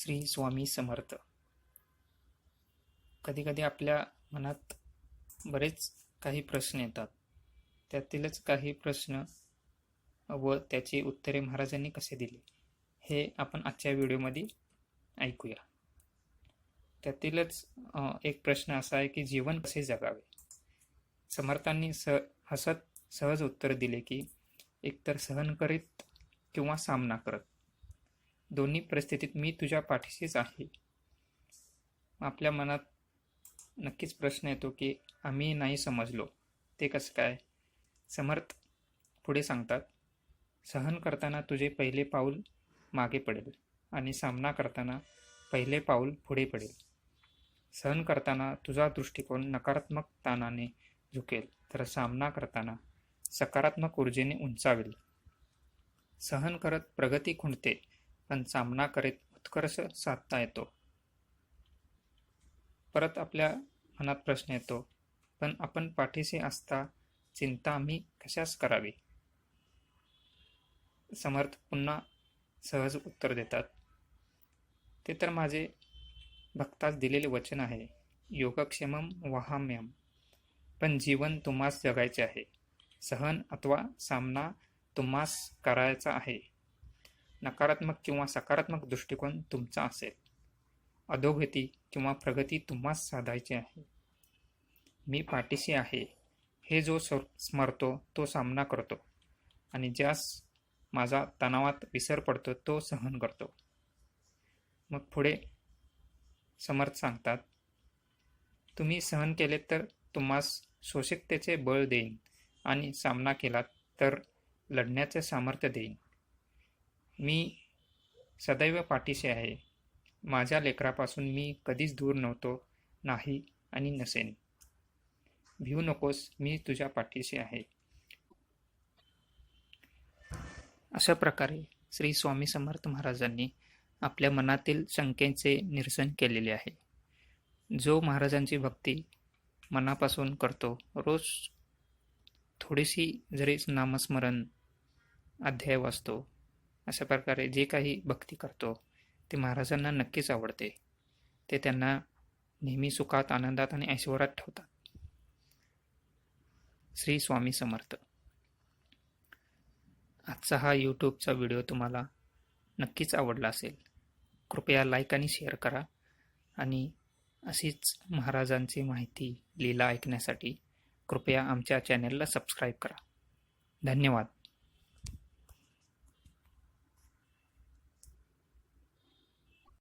श्री स्वामी समर्थ. कधीकधी आपल्या मनात बरेच काही प्रश्न येतात. त्यातीलच काही प्रश्न व त्याची उत्तरे महाराजांनी कसे दिली हे आपण आजच्या व्हिडिओमध्ये ऐकूया. त्यातीलच एक प्रश्न असा आहे की जीवन कसे जगावे? समर्थांनी स हसत सहज उत्तर दिले की एकतर सहन करीत किंवा सामना करत. दोन्ही परिस्थितीत मी तुझ्या पाठीशीच आहे. आपल्या मनात नक्कीच प्रश्न येतो की आम्ही नाही समजलो. ते कसं काय? समर्थ पुढे सांगतात सहन करताना तुझे पहिले पाऊल मागे पडेल आणि सामना करताना पहिले पाऊल पुढे पडेल. सहन करताना तुझा दृष्टिकोन नकारात्मक ताणाने झुकेल तर सामना करताना सकारात्मक ऊर्जेने उंचावेल. सहन करत प्रगती खुंटते पण सामना करीत उत्कर्ष साधता येतो. परत आपल्या मनात प्रश्न येतो पण आपण पाठीशी असता चिंता आम्ही कशास करावी? समर्थ पुन्हा सहज उत्तर देतात ते तर माझे भक्तास दिलेले वचन आहे. योगक्षेमम वहाम्यम पण जीवन तुम्हास जगायचे आहे. सहन अथवा सामना तुम्हास करायचा आहे. नकारात्मक किंवा सकारात्मक दृष्टिकोन तुमचा असेल. अधोगती किंवा प्रगती तुम्हास साधायची आहे. मी पाठीशी आहे. हे जो स्वर- स्मरतो तो सामना करतो. आणि ज्यास माझा तणावात विसर पडतो तो सहन करतो. मग पुढे समर्थ सांगतात तुम्ही सहन केले तर तुम्हास सोशिकतेचे बळ देईन आणि सामना केला तर लढण्याचे सामर्थ्य देईन. मी सदैव पाठीशी आहे. माझ्या लेकरापासून मी कधीच दूर नव्हतो नाही आणि नसेन. भिवू नकोस मी तुझ्या पाठीशी आहे. अशा प्रकारे श्री स्वामी समर्थ महाराजांनी आपल्या मनातील शंकेचे निरसन केलेले आहे. जो महाराजांची भक्ती मनापासून करतो रोज थोडीशी जरी नामस्मरण अध्याय वाचतो अशा प्रकारे जे काही भक्ती करतो ते महाराजांना नक्कीच आवडते. ते त्यांना नेहमी सुखात आनंदात आणि ऐश्वरात ठेवतात. श्री स्वामी समर्थ. आजचा हा यूट्यूबचा व्हिडिओ तुम्हाला नक्कीच आवडला असेल. कृपया लाईक आणि शेअर करा आणि अशीच महाराजांची माहिती लीला ऐकण्यासाठी कृपया आमच्या चॅनेलला सबस्क्राईब करा. धन्यवाद.